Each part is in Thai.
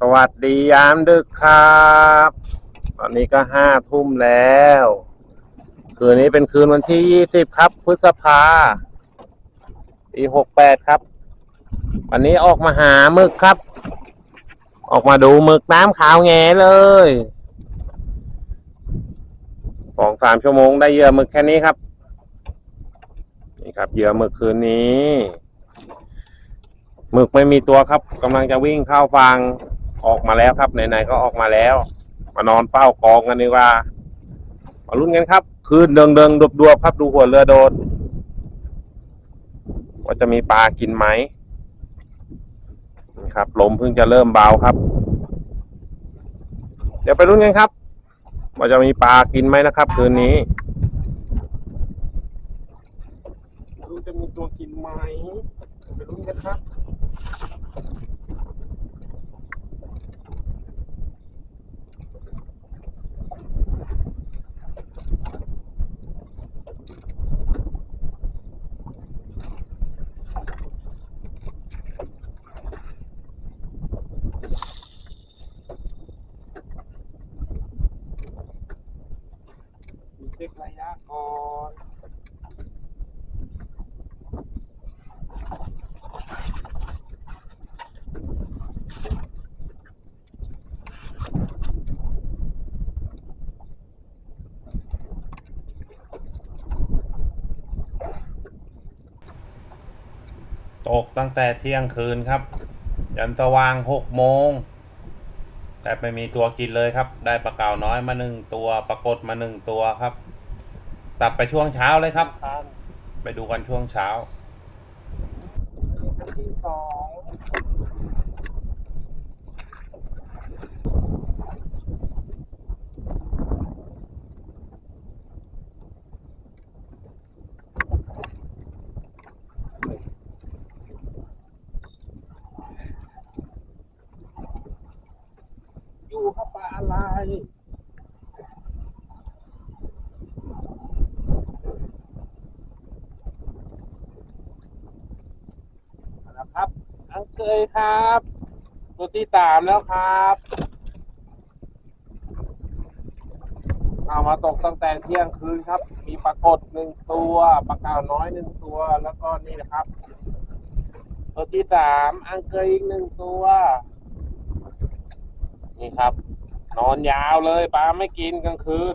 สวัสดียามดึกครับ ตอนนี้ก็ห้าทุ่มแล้ว คืนนี้เป็นคืนวันที่ยี่สิบครับ พฤษภาปีหกแปดครับ วันนี้ออกมาหาหมึกครับ ออกมาดูหมึกน้ำขาวแงเลยสองสามชั่วโมงได้เหยื่อหมึกแค่นี้ครับ นี่ครับเหยื่อหมึกคืนนี้หมึกไม่มีตัวครับกำลังจะวิ่งเข้าฟัง ออกมาแล้วครับไหนๆก็ออกมาแล้ว มานอนเฝ้ากองกันดีกว่ามาลุ้นกันครับ คืนเดิงเดิงดบดวบๆครับดูหัวเรือโดนว่าจะมีปลากินไหมครับลมเพิ่งจะเริ่มเบาครับ เดี๋ยวไปลุ้นกันครับ ว่าจะมีปลากินไหมนะครับ คืนนี้จะมีตัวกินไหมไปลุ้นกันครับ เช็คระยะก่อนตกตั้งแต่เที่ยงคืนครับ ยันสว่างหกโมง แต่ไม่มีตัวกินเลยครับ ได้ปลาเก่าน้อยมาหนึ่งตัวปรากฏมาหนึ่งตัวครับ ตัดไปช่วงเช้าเลยครับ ไปดูกันช่วงเช้าที่สอง อะไรนะครับอังเกยครับ ตัวที่สามแล้วครับ เอามาตกตั้งแต่เที่ยงคืนครับ มีปลากดหนึ่งตัวปลาเก่าน้อยหนึ่งตัวแล้วก็นี่นะครับ ตัวที่สามอังเกยอีกหนึ่งตัว นี่ครับ นอนยาวเลยปลาไม่กินกลางคืน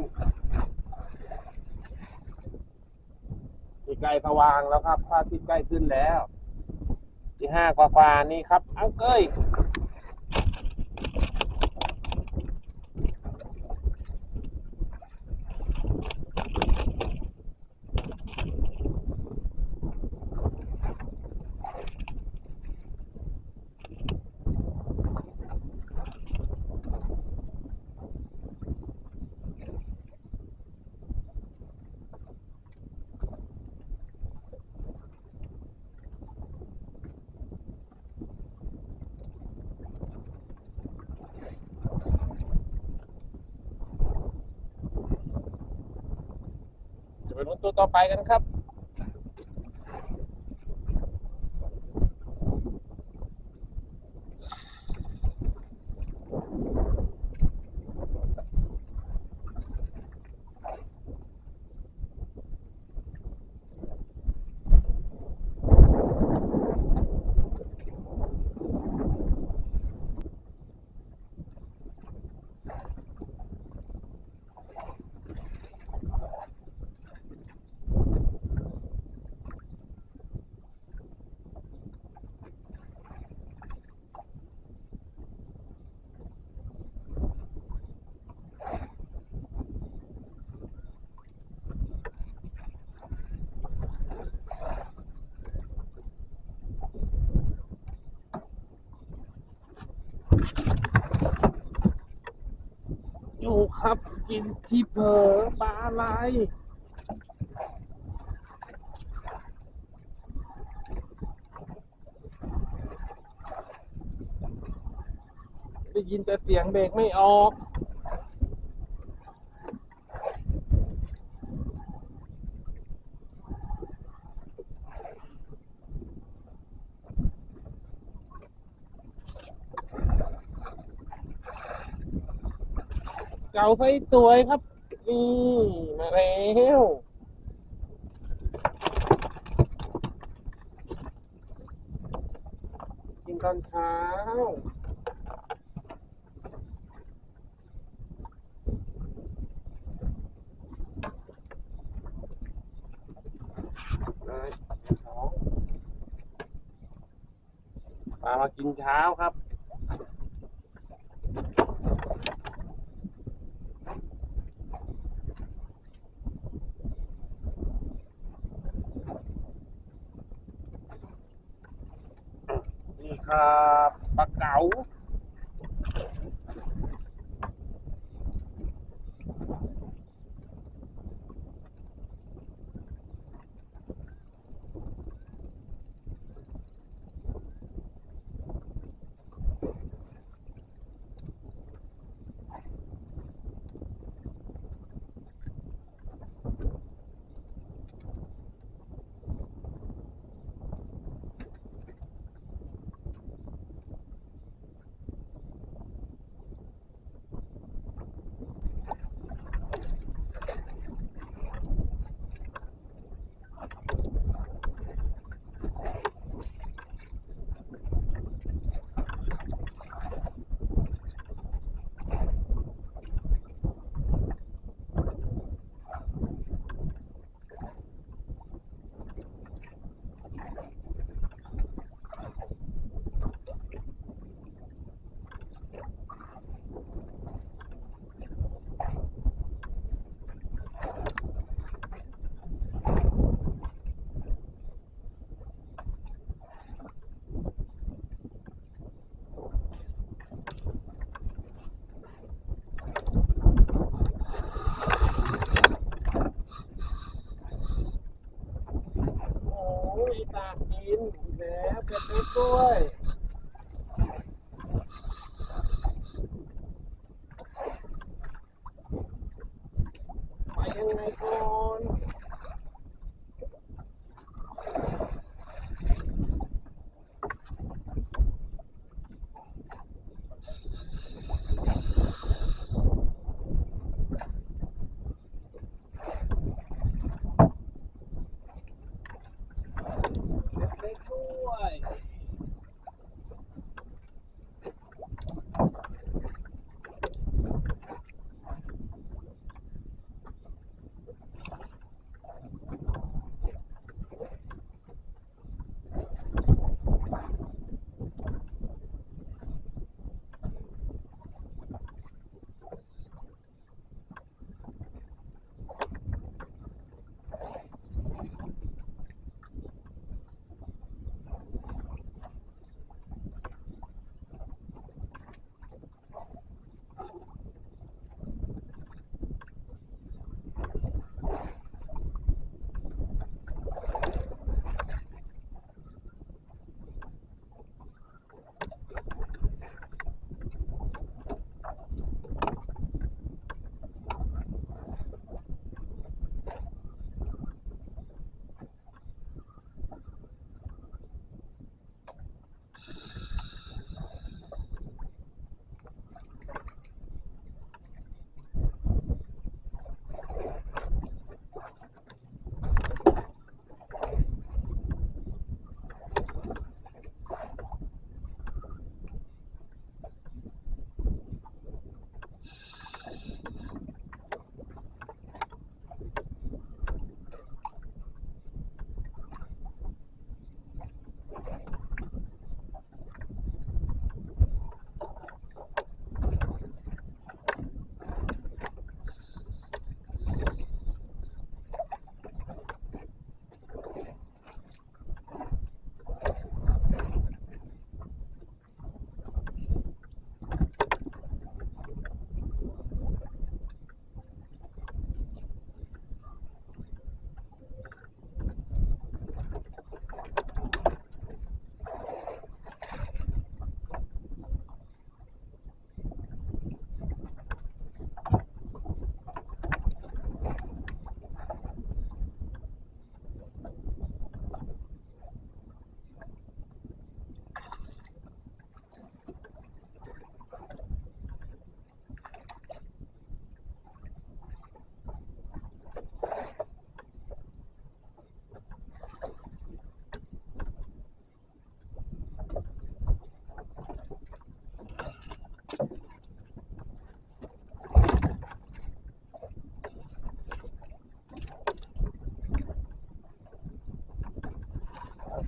ที่ใกล้สว่างแล้วครับพระอาทิตย์ใกล้ขึ้นแล้ว ที่ห้ากว่าๆนี่ครับอังเกยจะ ไปลุ้นตัวต่อไปกันครับ อยู่ ครับกินที่เผลอปลาอะไรได้ยินแต่เสียงเบรกไม่ออก เก่าไฟสวยครับนี่มาแล้วกินตอนเช้าเองปลามากินเช้าครับ นี่ค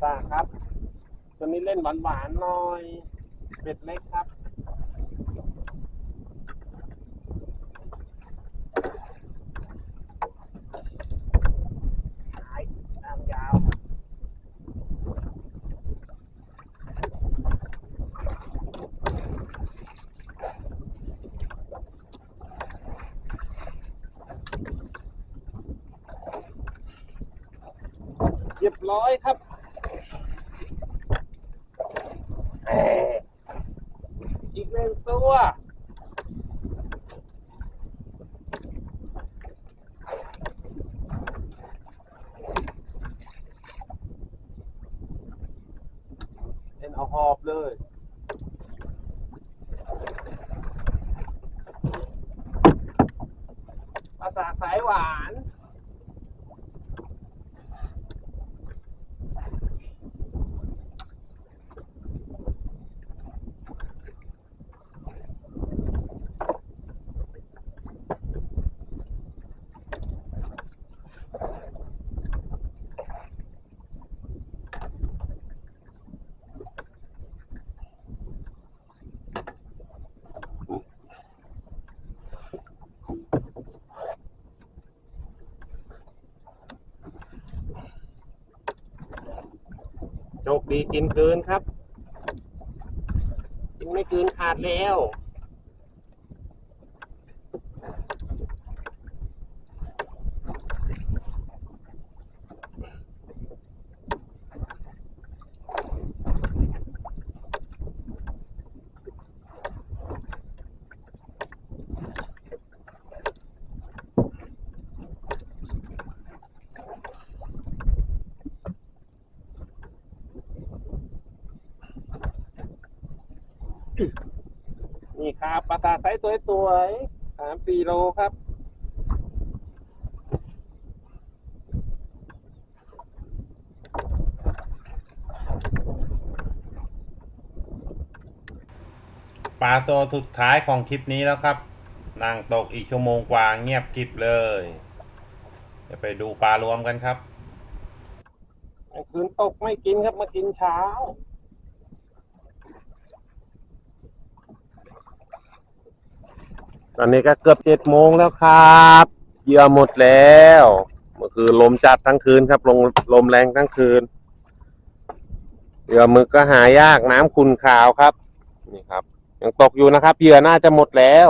ตาครับ ตัวนี้เล่นหวานๆหน่อย เป็ดเล็กครับสายตามยาวเรียบร้อยครับเอ่ออีกหนึ่ง ตัว เป็นเอาหอบเลย ภาษาสายหวาน โช คดีกินเกินครับ กินไม่เกินขาดแล้ว นี่ ครับปลาตาไซส์สวยๆสามสี่โลครับปลาตัวสุดท้ายของคลิปนี้แล้วครับนั่งตกอีกชั่วโมงกว่าเงียบกริบเลยจะไปดูปลารวมกันครับกลางคืนตกไม่กินครับมากินเช้า อนนี้ก็เกือบเจ็ดโมงแล้วครับเหยื่อหมดแล้วเมื่อคืนลมจัดทั้งคืนครับลมลมแรงทั้งคืนเหยื่อหมึกก็หายากน้ำขุ่นขาวครับนี่ครับ ยังตกอยู่นะครับเหยื่อน่าจะหมดแล้ว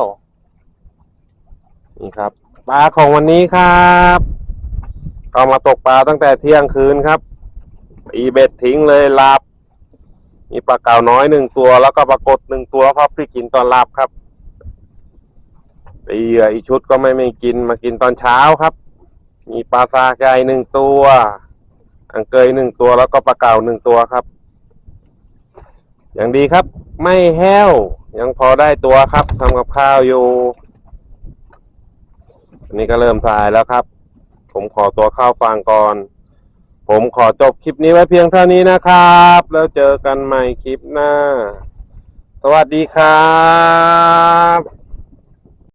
นี่ครับปลาของวันนี้ครับก็มาตกปลาตั้งแต่เที่ยงคืนครับอีเบ็ดทิ้งเลยลาบมีปลาเก่าน้อยหนึ่งตัวแล้วก็ปลากดหนึ่งตัวครับที่กินตอนลาบครับ เหยื่ออีกชุดก็ไม่ไม่กินมากินตอนเช้าครับ มีปลาซาไก่หนึ่งตัว อังเกยหนึ่งตัวแล้วก็ปลาเก่าหนึ่งตัวครับ อย่างดีครับ ไม่แห้ว ยังพอได้ตัวครับทำกับข้าวอยู่อันนี้ก็เริ่มสายแล้วครับ ผมขอตัวข้าวฟังก่อน ผมขอจบคลิปนี้ไว้เพียงเท่านี้นะครับ แล้วเจอกันใหม่คลิปหน้า สวัสดีครับ